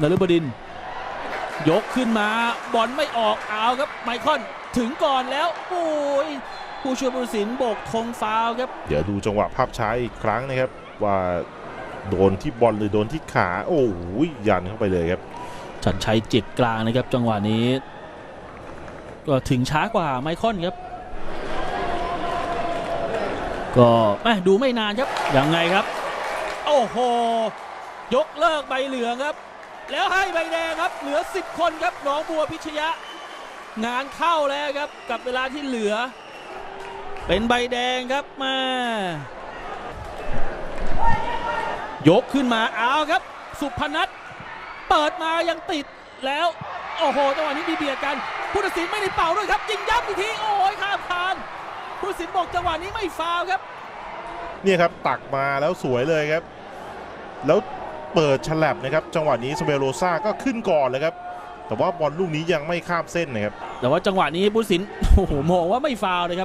นฤบดินทร์ยกขึ้นมาบอลไม่ออกเอาครับไมคอนถึงก่อนแล้วโอ้ยผู้ช่วยผู้ตัดสินโบกธงฟาวล์ครับ เดี๋ยวดูจังหวะภาพช้าอีกครั้งนะครับ ว่าโดนที่บอลหรือโดนที่ขา โอ้ยยันเข้าไปเลยครับชัดชัยจิตกลางนะครับ จังหวะนี้ ก็ถึงช้ากว่าไมคอนครับ ก็แม่ดูไม่นานครับยังไงครับ โอ้โห ยกเลิกใบเหลืองครับ แล้วให้ใบแดงครับ เหลือ 10 คนครับหนองบัวพิชยะ งานเข้าแล้วครับกับเวลาที่เหลือ เป็นใบแดงครับมายกขึ้นมาเอาครับ สุพนัทเปิดมายังติดแล้ว โอ้โหจังหวะนี้มีเบียดกันผู้ตัดสินไม่ได้เป่าด้วยครับยิงย้ำอีกทีโอ้ยข้ามคานผู้ตัดสินบอกจังหวะนี้ไม่ฟาวครับ เนี่ยครับตักมาแล้วสวยเลยครับ แล้ว เปิดฉลับนะครับจังหวะนี้สเปโรซาก็ขึ้นก่อนเลยครับแต่ว่าบอลลูกนี้ยังไม่ข้ามเส้นนะครับแต่ว่าจังหวะนี้ผู้สินโอ้โหมองว่าไม่ฟาวเลยครับ